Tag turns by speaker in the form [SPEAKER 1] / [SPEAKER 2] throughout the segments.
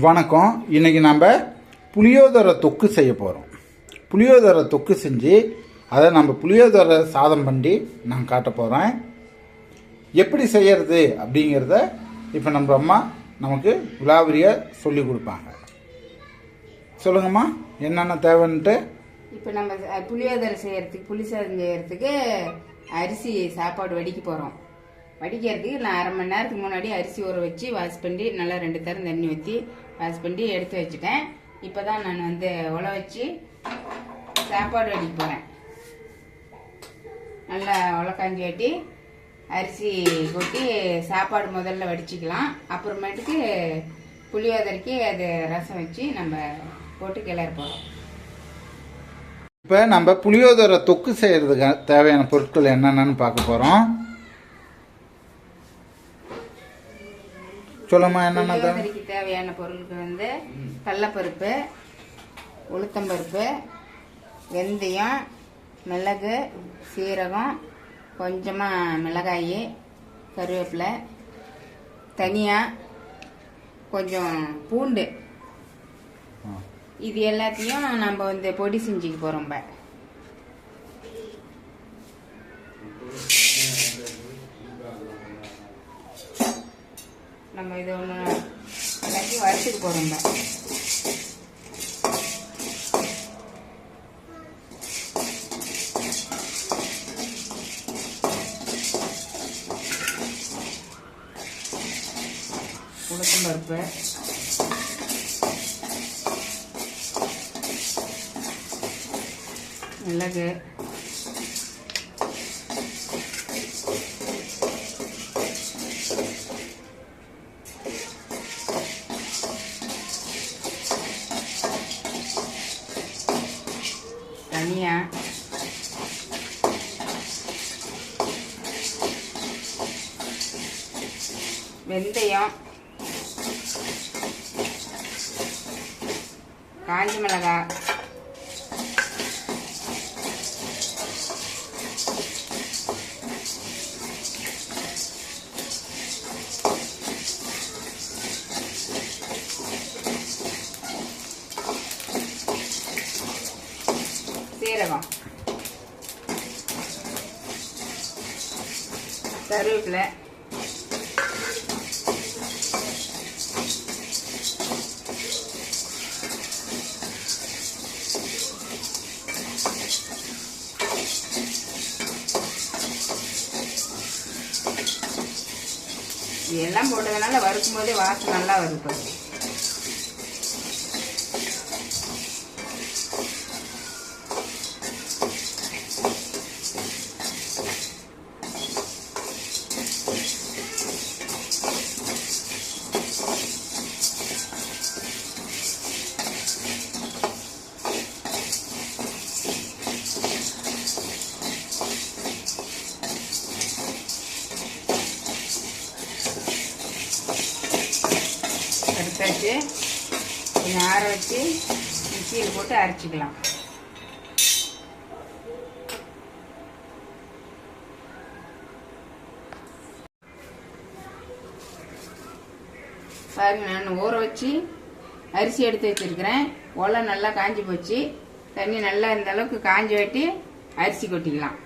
[SPEAKER 1] வணக்கம். இன்றைக்கி நம்ம புளியோதரை தொக்கு செய்ய போகிறோம் புளியோதரை தொக்கு செஞ்சு அதை நம்ம புளியோதரை சாதம் பண்ணி நான் காட்ட போகிறேன் எப்படி செய்யறது அப்படிங்கிறத இப்போ நம்ம அம்மா நமக்கு விலாவரியாக சொல்லி கொடுப்பாங்க. சொல்லுங்கம்மா என்னென்ன தேவைன்ட்டு?
[SPEAKER 2] இப்போ நம்ம புளியோதரை செய்கிறதுக்கு புளி சாதம் செய்கிறதுக்கு அரிசி சாப்பாடு வடிக்க போகிறோம் வடிக்கிறதுக்கு நான் அரை மணி நேரத்துக்கு முன்னாடி அரிசி ஊற வச்சு வாஷ் பண்ணி நல்லா ரெண்டு தரம் தண்ணி ஊற்றி வாஷ் பண்ணி எடுத்து வச்சுட்டேன். இப்போ தான் நான் வந்து உல வச்சு சாப்பாடு வடிக்க போகிறேன் நல்லா உலக்காஞ்சி வெட்டி அரிசி கொட்டி சாப்பாடு முதல்ல வடிச்சிக்கலாம். அப்புறமேட்டுக்கு புளியோதரைக்கு அது ரசம் வச்சு நம்ம போட்டு கிளறி போகிறோம்
[SPEAKER 1] இப்போ நம்ம புளியோதரை தொக்கு செய்கிறதுக்கு தேவையான பொருட்கள் என்னென்னு பார்க்க போகிறோம் சொல்லுமா என்னென்ன
[SPEAKER 2] தேவையான பொருட்கள் வந்து கடலப்பருப்பு உளுத்தம்பருப்பு வெந்தயம் மிளகு சீரகம் கொஞ்சமாக மிளகாய் கருவேப்பிலை தனியா கொஞ்சம் பூண்டு. இது எல்லாத்தையும் நம்ம வந்து பொடி செஞ்சுக்க போகிறோம் இப்போ நம்ம இது ஒன்று எல்லாத்தையும் வறுத்துக்க போகிறோம் உளுத்தம் பருப்பு. மிளகு. தனியா வெந்தயம். காஞ்சி மிளகாய். சீரகம். கருவேப்பிலை. இதெல்லாம் போட்டதுனால வறுக்கும் போதே வாசம் நல்லா வருது பாரு. எடுத்தாச்சு கொஞ்சம் ஆற வச்சு மிக்சியில் போட்டு அரைச்சிக்கலாம். பாருங்க நான் ஊற வச்சு அரிசி எடுத்து வச்சிருக்கிறேன். ஒலை நல்லா காஞ்சி போச்சு. தண்ணி நல்லா இந்த அளவுக்கு காஞ்சி வெட்டி அரிசி கொட்டிக்கலாம்.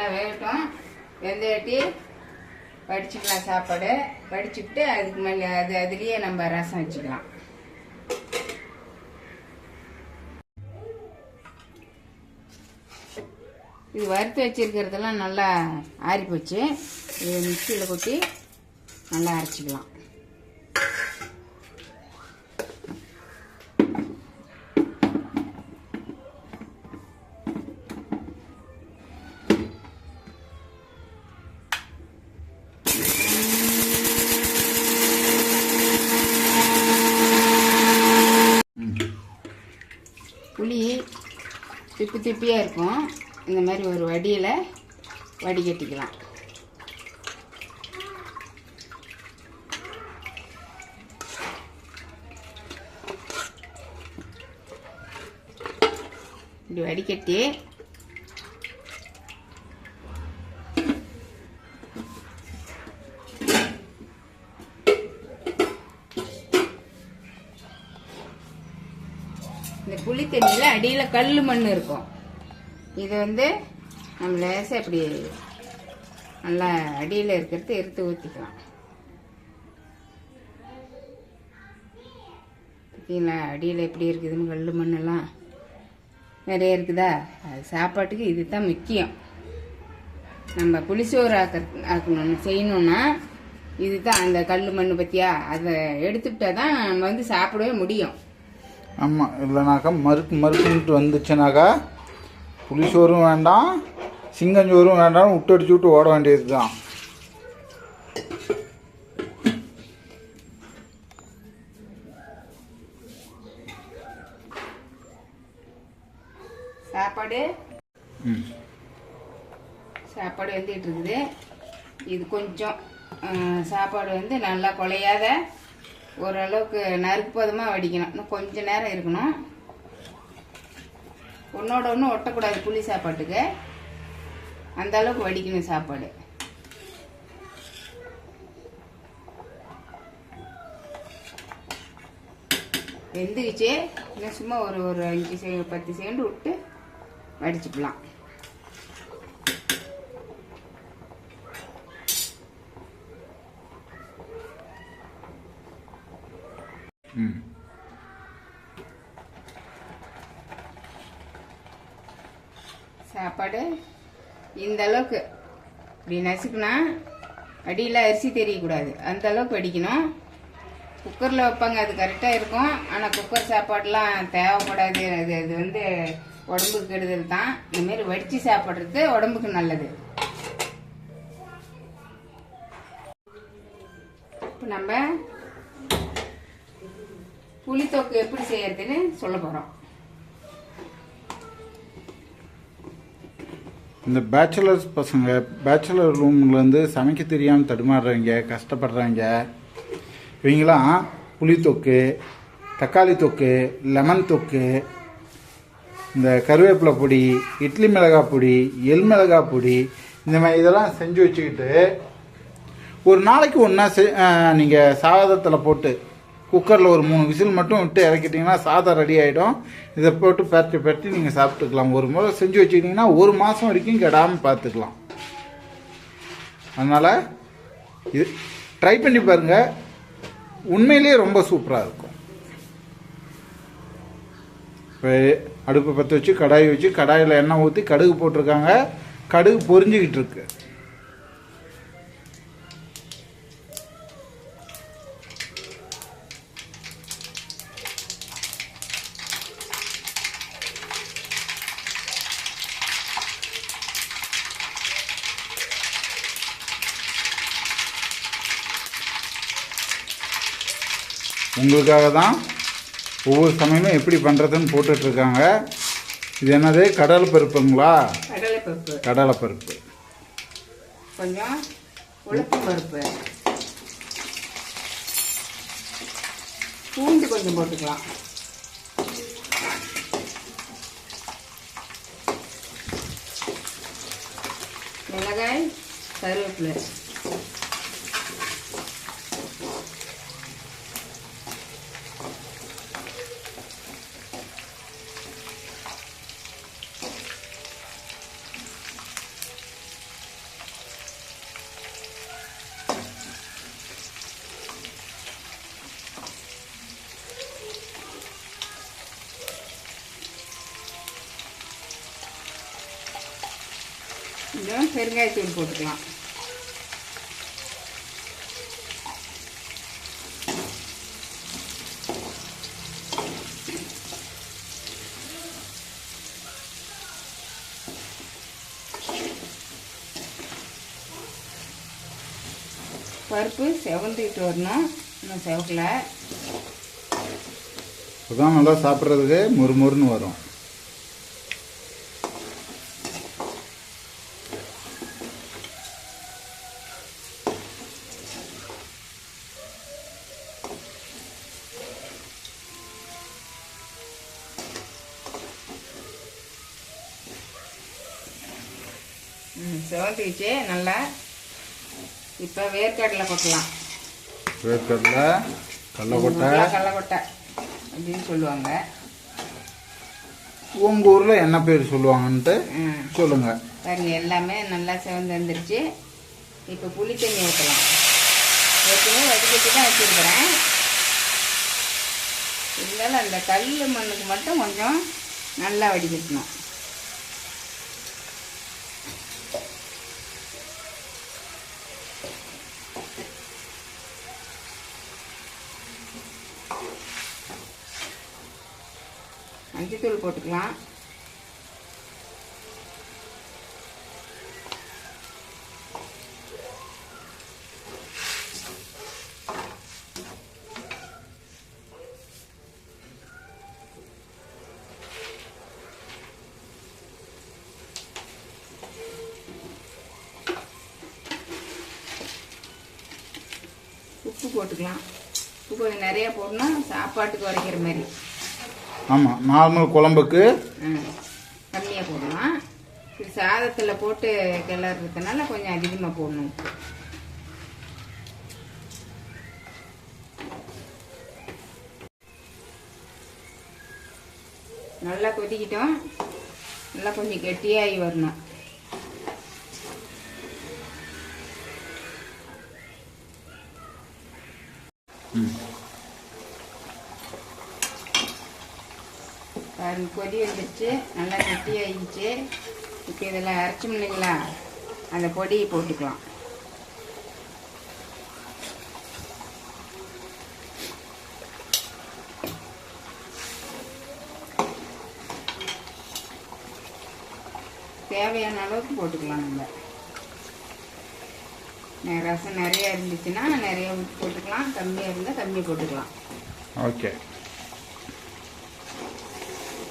[SPEAKER 2] நல்லா வேகட்டும். வெந்தயட்டி வடிச்சுக்கலாம் சாப்பாடு. வடிச்சுக்கிட்டு அதுக்கு மேலே அது அதுலேயே நம்ம ரசம் வச்சுக்கலாம். இது வறுத்து வச்சிருக்கிறதெல்லாம் நல்லா ஆறி போச்சு இது மிக்சியில் கொட்டி நல்லா அரைச்சிக்கலாம். திப்பியாக இருக்கும். இந்த மாதிரி ஒரு வடியில் வடிகட்டிக்கலாம் இப்படி வடிகட்டி இந்த புளி அடியில் கல் மண் இருக்கும். இது வந்து நம்ம லேசாக இப்படி நல்லா அடியில் இருக்கிறது எடுத்து ஊற்றிக்கலாம் பார்த்தீங்களா அடியில் எப்படி இருக்குதுன்னு கல் மண்ணெல்லாம் நிறைய இருக்குதா? அது சாப்பாட்டுக்கு இது தான் முக்கியம். நம்ம புளிசோறு ஆக்க ஆக்கணும்னு செய்யணும்னா இதுதான் அந்த கல் மண் பற்றியா அதை எடுத்துக்கிட்டா தான் நம்ம வந்து சாப்பிடவே முடியும்.
[SPEAKER 1] ஆமாம் இல்லைனாக்கா மறுக்கு மறுக்குன்ட்டு வந்துச்சுனாக்கா புளிசோறும் வேண்டாம் சிங்கஞ்சோறும் வேண்டாம் விட்டு அடிச்சு விட்டு ஓட வேண்டியது தான்
[SPEAKER 2] சாப்பாடு சாப்பாடு வந்துட்டு இருக்குது இது கொஞ்சம் சாப்பாடு வந்து நல்லா குலையாத ஓரளவுக்கு நறுக்கு பதமாக வடிக்கணும். இன்னும் கொஞ்ச நேரம் இருக்கணும். ஒன்றோட ஒன்று ஒட்டக்கூடாது புளி சாப்பாட்டுக்கு. அந்த அளவுக்கு வடிக்கணும் சாப்பாடு. வெந்துக்கிச்சு இன்னும் சும்மா ஒரு ஒரு அஞ்சு செ பத்து செகண்ட் விட்டு வடிச்சுக்கலாம்
[SPEAKER 1] ம்
[SPEAKER 2] சாப்பாடு இந்த அளவுக்கு. இப்படி நசுக்குனா அடியில் அரிசி தெரியக்கூடாது. அந்த அளவுக்கு வடிக்கணும். குக்கரில் வைப்பாங்க அது கரெக்டாக இருக்கும். ஆனால் குக்கர் சாப்பாடெலாம் தேவைப்படாது. அது அது வந்து உடம்புக்கு கெடுதல் தான். இந்தமாரி வடித்து சாப்பிட்றது உடம்புக்கு நல்லது. இப்போ நம்ம புளித்தொக்கு எப்படி செய்யறதுன்னு சொல்ல போகிறோம்
[SPEAKER 1] இந்த பேச்சுலர்ஸ் பசங்க பேச்சுலர் ரூம்லேருந்து சமைக்க தெரியாமல் தடுமாறுறவங்க கஷ்டப்படுறவங்க இவங்களாம் புளி தொக்கு தக்காளி தொக்கு லெமன் தொக்கு இந்த கருவேப்பிலை பொடி இட்லி மிளகாய் பொடி எள் மிளகாய் பொடி இந்த மாதிரி இதெல்லாம் செஞ்சு வச்சுக்கிட்டு ஒரு நாளைக்கு ஒன்றா செ நீங்கள் சாதத்தில் போட்டு குக்கரில் ஒரு மூணு விசில் மட்டும் விட்டு இறக்கிட்டிங்கன்னா சாதம் ரெடி ஆகிடும் இதை போட்டு பரட்டி பரட்டி நீங்கள் சாப்பிட்டுக்கலாம். ஒரு முறை செஞ்சு வச்சுக்கிட்டிங்கன்னா ஒரு மாதம் வரைக்கும் கெடாமல் பார்த்துக்கலாம். அதனால் இது ட்ரை பண்ணி பாருங்கள் உண்மையிலேயே ரொம்ப சூப்பராக இருக்கும். இப்போ அடுப்பை பற்ற வச்சு கடாய் வச்சு கடாயில் எண்ணெய் ஊற்றி கடுகு போட்டிருக்காங்க. கடுகு பொரிஞ்சிக்கிட்டு இருக்கு. உங்களுக்காக தான் ஒவ்வொரு சமயமும் எப்படி பண்ணுறதுன்னு போட்டுட்ருக்காங்க. இது என்னது? கடலை பருப்புங்களா?
[SPEAKER 2] கடலைப்பருப்பு
[SPEAKER 1] கடலை பருப்பு.
[SPEAKER 2] கொஞ்சம் பருப்பு. பூண்டு கொஞ்சம் போட்டுக்கலாம். மிளகாய் கருவேப்பிலை. கொஞ்சம் பெருங்காயத்தூள் போட்டுக்கலாம். பருப்பு செவந்துக்கிட்டு வரணும். இன்னும் செவக்கல.
[SPEAKER 1] அப்பதான் நல்லா சாப்பிட்றதுக்கு முறுமுறுன்னு வரும்.
[SPEAKER 2] செவந்துக்கிச்சு நல்லா. இப்போ வேர்க்கடலை கொட்டலாம்.
[SPEAKER 1] வேர்க்கடலை கடலக்கொட்டை
[SPEAKER 2] கடலக்கொட்டை அப்படின்னு சொல்லுவாங்க.
[SPEAKER 1] உங்கள் ஊரில் என்ன பேர் சொல்லுவாங்கன்ட்டு சொல்லுங்கள்
[SPEAKER 2] பாருங்க எல்லாமே நல்லா செவந்து வந்துருச்சு. இப்போ புளி தண்ணி ஊற்றலாம் ஏற்கனவே வடிகட்டி தான் வச்சுருக்கிறேன். இருந்தாலும் அந்த கல் மண்ணுக்கு மட்டும் கொஞ்சம் நல்லா வடிகட்டணும். மஞ்சத்தூள் போட்டுக்கலாம். உப்பு போட்டுக்கலாம். உப்பு கொஞ்சம் நிறையா போடணும். சாப்பாட்டுக்கு உரைக்கிற மாதிரி.
[SPEAKER 1] ஆமாம் நார்மல் குழம்புக்கு
[SPEAKER 2] ம். கம்மியாக போடலாம். இது சாதத்தில் போட்டு கிளறதுனால கொஞ்சம் அதிகமாக போடணும் நல்லா கொதிக்கிட்டோம். நல்லா கொஞ்சம் கெட்டியாகி வரணும்.
[SPEAKER 1] ம்.
[SPEAKER 2] அது கொதி வந்துடுச்சு நல்லா கெட்டியாகிடுச்சு இப்போ இதில் அரைச்சோம் இல்லைங்களா அந்த பொடியை போட்டுக்கலாம். தேவையான அளவுக்கு போட்டுக்கலாம் நம்ம. ரசம் நிறைய இருந்துச்சுன்னா நிறைய போட்டுக்கலாம். கம்மியாக இருந்தால் கம்மி போட்டுக்கலாம்.
[SPEAKER 1] ஓகே.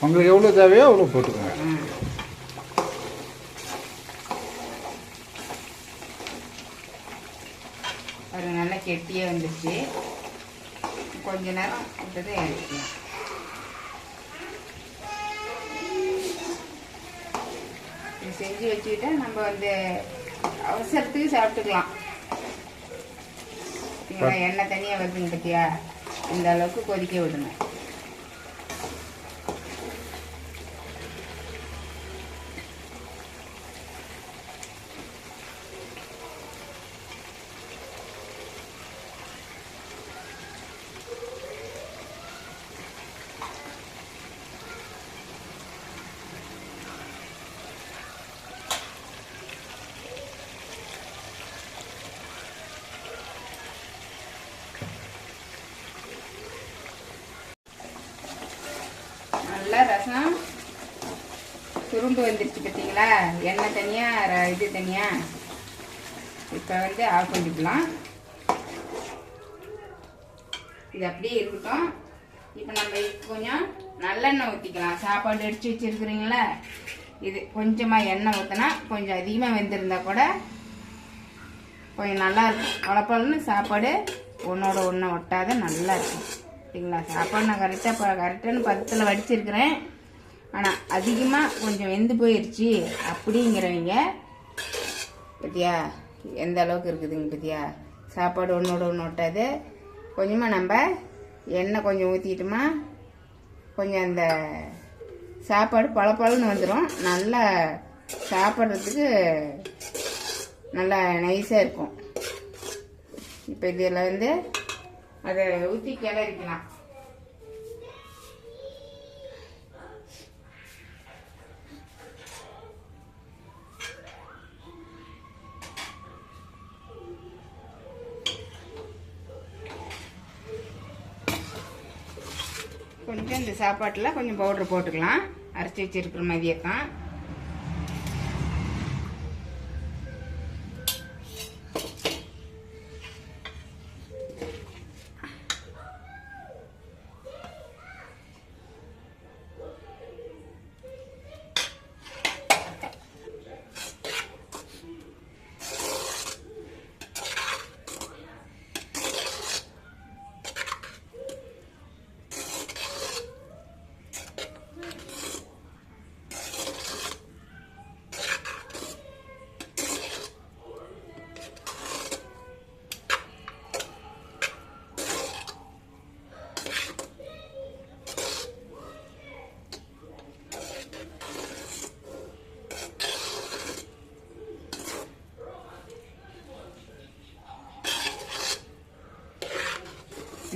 [SPEAKER 1] உங்களுக்கு எவ்வளோ தேவையோ அவ்வளோ போட்டுக்கோங்க.
[SPEAKER 2] ஒரு நல்லா கெட்டியாக வந்துருச்சு கொஞ்ச நேரம் விட்டதை இறக்கிக்கலாம் இது செஞ்சு வச்சுக்கிட்டா நம்ம வந்து அவசரத்துக்கு சாப்பிட்டுக்கலாம். எண்ணெய் தனியாக வருதுங்க பத்தியா இந்த அளவுக்கு கொதிக்க விடணும் நல்லா ரசம் சுருண்டு வந்துருச்சு பார்த்தீங்களா எண்ணெய் தனியாக இது தனியாக இப்போ வந்து ஆஃப் பண்ணிக்கலாம். இது அப்படியே இருக்கட்டும். இப்போ நம்ம கொஞ்சம் நல்லெண்ணெய் ஊற்றிக்கலாம் சாப்பாடு அடித்து வச்சுருக்குறீங்களா? இது கொஞ்சமாக எண்ணெய் ஊற்றினா கொஞ்சம் அதிகமாக வெந்திருந்தால் கூட கொஞ்சம் நல்லா இருக்கும். குழப்பம்னு சாப்பாடு ஒன்றோட ஒன்றை ஒட்டாத நல்லா இருக்கும். சரிங்களா? சாப்பாடு நான் கரெக்டாக இப்போ கரெக்டான பதத்தில் வடிச்சிருக்கிறேன். ஆனால் அதிகமாக கொஞ்சம் வெந்து போயிடுச்சு அப்படிங்கிறவங்க பத்தியா எந்த அளவுக்கு இருக்குதுங்க பத்தியா? சாப்பாடு ஒன்றோட ஒன்று ஒட்டாது. கொஞ்சமாக நம்ம எண்ணெய் கொஞ்சம் ஊற்றிட்டோமா கொஞ்சம் அந்த சாப்பாடு பளபளன்னு வந்துடும் நல்லா சாப்பிட்றதுக்கு நல்லா நைஸாக இருக்கும். இப்போ இதில் வந்து அதை ஊற்றி கிளறிக்கலாம். சாப்பாட்டில் கொஞ்சம் பவுட்ரு போட்டுக்கலாம். அரைச்சி வச்சுருக்கிற மாதிரியே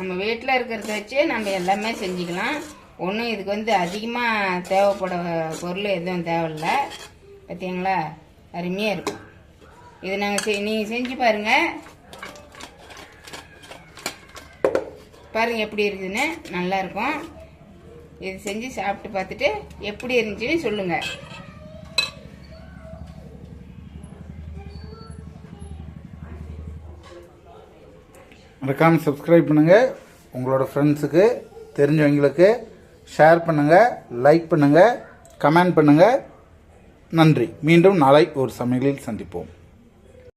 [SPEAKER 2] நம்ம வீட்டில் இருக்கிறத வச்சு நம்ம எல்லாமே செஞ்சுக்கலாம். ஒன்றும் இதுக்கு வந்து அதிகமாக தேவைப்பட பொருள் எதுவும் தேவையில்ல. பார்த்தீங்களா அருமையாக இருக்கும். இது நாங்கள் செய் நீங்கள் செஞ்சு பாருங்கள் பாருங்கள் எப்படி இருக்குதுன்னு. நல்லாயிருக்கும் இது செஞ்சு சாப்பிட்டு பார்த்துட்டு எப்படி இருந்துச்சுன்னு சொல்லுங்கள்
[SPEAKER 1] மறக்காமல் சப்ஸ்கிரைப் பண்ணுங்கள் உங்களோட ஃப்ரெண்ட்ஸுக்கு தெரிஞ்சவங்களுக்கு ஷேர் பண்ணுங்கள் லைக் பண்ணுங்கள் கமெண்ட் பண்ணுங்கள் நன்றி. மீண்டும் நாளை ஒரு சமையலில் சந்திப்போம்.